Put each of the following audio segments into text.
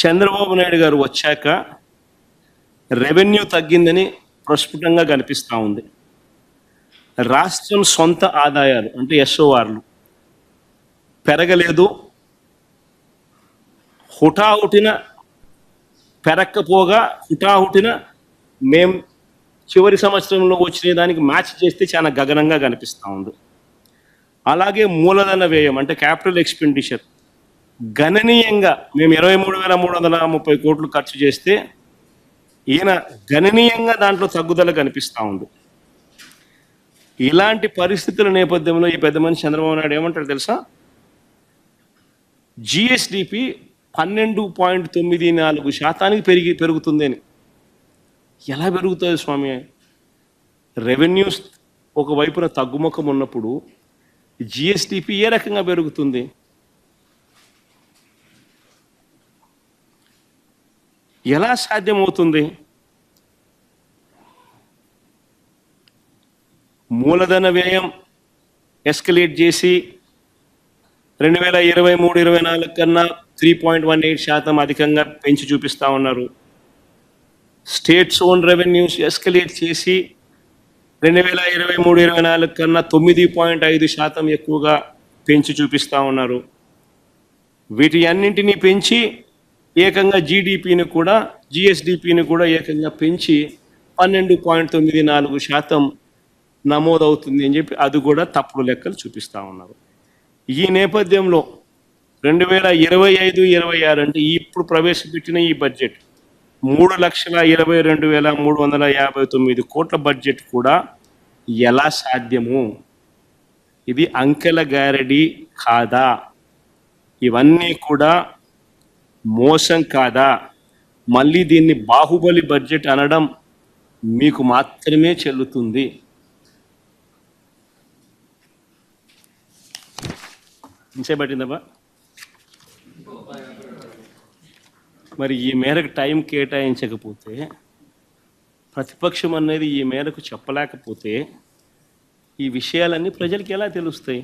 చంద్రబాబు నాయుడు గారు వచ్చాక రెవెన్యూ తగ్గిందని ప్రస్ఫుటంగా కనిపిస్తూ ఉంది. రాష్ట్రం సొంత ఆదాయాలు అంటే ఎస్ఓఆర్లు పెరగలేదు. హుటాహుటిన పెరక్కపోగా హుటాహుటిన మేం చివరి సంవత్సరంలో వచ్చిన దానికి మ్యాచ్ చేస్తే చాలా గగనంగా కనిపిస్తూ ఉంది. అలాగే మూలధన వ్యయం అంటే క్యాపిటల్ ఎక్స్పెండిచర్ గణనీయంగా మేము ఇరవై మూడు వేల మూడు వందల ముప్పై కోట్లు ఖర్చు చేస్తే ఈయన గణనీయంగా దాంట్లో తగ్గుదల కనిపిస్తూ ఉంది. ఇలాంటి పరిస్థితుల నేపథ్యంలో ఈ పెద్ద మనిషి చంద్రబాబు నాయుడు ఏమంటారు తెలుసా? జిఎస్డిపి పన్నెండు పాయింట్ తొమ్మిది నాలుగు శాతానికి పెరిగి పెరుగుతుంది అని. ఎలా పెరుగుతుంది స్వామి? రెవెన్యూస్ ఒకవైపున తగ్గుముఖం ఉన్నప్పుడు జిఎస్డిపి ఏ రకంగా పెరుగుతుంది? ఎలా సాధ్యమవుతుంది? మూలధన వ్యయం ఎస్కలేట్ చేసి రెండు వేల ఇరవై మూడు ఇరవై నాలుగు కన్నా త్రీ పాయింట్ వన్ ఎయిట్ శాతం అధికంగా పెంచి చూపిస్తా ఉన్నారు. స్టేట్స్ ఓన్ రెవెన్యూస్ ఎస్కలేట్ చేసి రెండు వేల ఇరవై మూడు ఇరవై నాలుగు కన్నా తొమ్మిది పాయింట్ ఐదు శాతం ఎక్కువగా పెంచి చూపిస్తా ఉన్నారు. వీటి అన్నింటినీ పెంచి ఏకంగా జీడిపిని కూడా జిఎస్డిపిని కూడా ఏకంగా పెంచి పన్నెండు పాయింట్ తొమ్మిది నాలుగు శాతం నమోదవుతుంది అని చెప్పి అది కూడా తప్పుడు లెక్కలు చూపిస్తా ఉన్నారు. ఈ నేపథ్యంలో రెండు వేల ఇరవై ఐదు ఇరవై ఆరు అంటే ఇప్పుడు ప్రవేశపెట్టిన ఈ బడ్జెట్ మూడు లక్షల ఇరవై రెండు వేల మూడు వందల యాభై తొమ్మిది కోట్ల బడ్జెట్ కూడా ఎలా సాధ్యము? ఇది అంకెల గారడి కాదా? ఇవన్నీ కూడా మోసం కాదా? మళ్ళీ దీన్ని బాహుబలి బడ్జెట్ అనడం మీకు మాత్రమే చెల్లుతుంది. ఇంచేపట్టిందబ్బా మరి ఈ మేరకు టైం కేటాయించకపోతే ప్రతిపక్షం అనేది ఈ మేరకు చెప్పలేకపోతే ఈ విషయాలన్నీ ప్రజలకి ఎలా తెలుస్తాయి?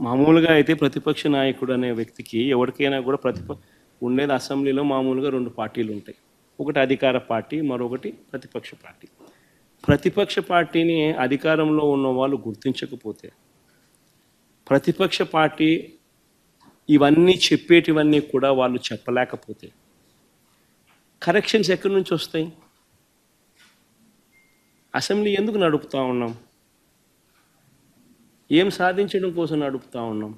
మామూలుగా అయితే ప్రతిపక్ష నాయకుడు అనే వ్యక్తికి ఎవరికైనా కూడా ప్రతిప ఉండేది అసెంబ్లీలో మామూలుగా రెండు పార్టీలు ఉంటాయి. ఒకటి అధికార పార్టీ మరొకటి ప్రతిపక్ష పార్టీ. ప్రతిపక్ష పార్టీని అధికారంలో ఉన్న వాళ్ళు గుర్తించకపోతే ప్రతిపక్ష పార్టీ ఇవన్నీ చెప్పేటివన్నీ కూడా వాళ్ళు చెప్పలేకపోతే కరెక్షన్స్ ఎక్కడి నుంచి వస్తాయి? అసెంబ్లీ ఎందుకు నడుపుతూ ఉన్నాం? ఏం సాధించడం కోసం నడుపుతా ఉన్నాం?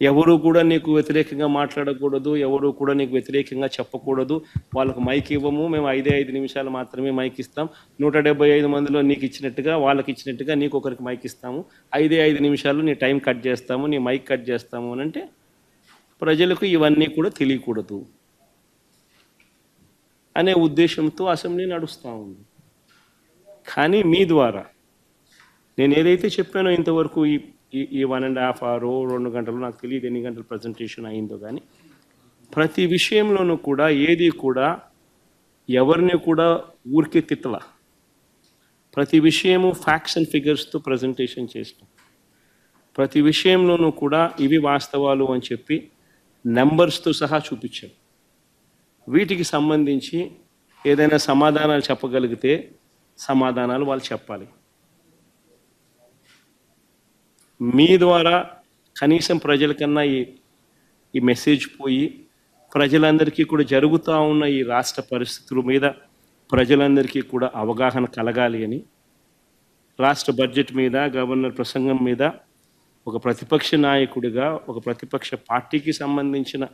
ఎవరు కూడా నీకు వ్యతిరేకంగా మాట్లాడకూడదు ఎవరు కూడా నీకు వ్యతిరేకంగా చెప్పకూడదు. వాళ్ళకు మైక్ ఇవ్వము మేము ఐదే ఐదు నిమిషాలు మాత్రమే మైక్ ఇస్తాం. నూట డెబ్బై ఐదు మందిలో నీకు ఇచ్చినట్టుగా వాళ్ళకి ఇచ్చినట్టుగా నీకు ఒకరికి మైక్ ఇస్తాము. ఐదే ఐదు నిమిషాలు నీ టైం కట్ చేస్తాము నీ మైక్ కట్ చేస్తాము అని అంటే ప్రజలకు ఇవన్నీ కూడా తెలియకూడదు అనే ఉద్దేశంతో అసెంబ్లీ నడుస్తూ ఉంది. కానీ మీ ద్వారా నేను ఏదైతే చెప్పానో ఇంతవరకు ఈ ఈ- వన్ అండ్ హాఫ్ అవర్ రెండు గంటలు నాకు తెలియదు ఎన్ని గంటల ప్రజెంటేషన్ అయిందో కానీ ప్రతి విషయంలోనూ కూడా ఏది కూడా ఎవరిని కూడా ఊరికే తిట్టల. ప్రతి విషయము ఫ్యాక్ట్స్ అండ్ ఫిగర్స్తో ప్రజెంటేషన్ చేసినాం ప్రతి విషయంలోనూ కూడా ఇవి వాస్తవాలు అని చెప్పి నెంబర్స్తో సహా చూపించాం. వీటికి సంబంధించి ఏదైనా సమాధానాలు చెప్పగలిగితే సమాధానాలు వాళ్ళు చెప్పాలి. మీ ద్వారా కనీసం ప్రజలకన్నా ఈ ఈ మెసేజ్ పోయి ప్రజలందరికీ కూడా జరుగుతూ ఉన్న ఈ రాష్ట్ర పరిస్థితుల మీద ప్రజలందరికీ కూడా అవగాహన కలగాలి అని రాష్ట్ర బడ్జెట్ మీద గవర్నర్ ప్రసంగం మీద ఒక ప్రతిపక్ష నాయకుడిగా ఒక ప్రతిపక్ష పార్టీకి సంబంధించిన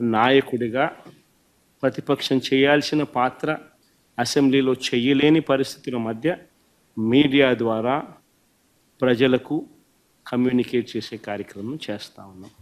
నాయకుడిగా ప్రతిపక్షం చేయాల్సిన పాత్ర అసెంబ్లీలో చేయలేని పరిస్థితుల మధ్య మీడియా ద్వారా ప్రజలకు కమ్యూనికేట్ చేసే కార్యక్రమం చేస్తా ఉన్నాం.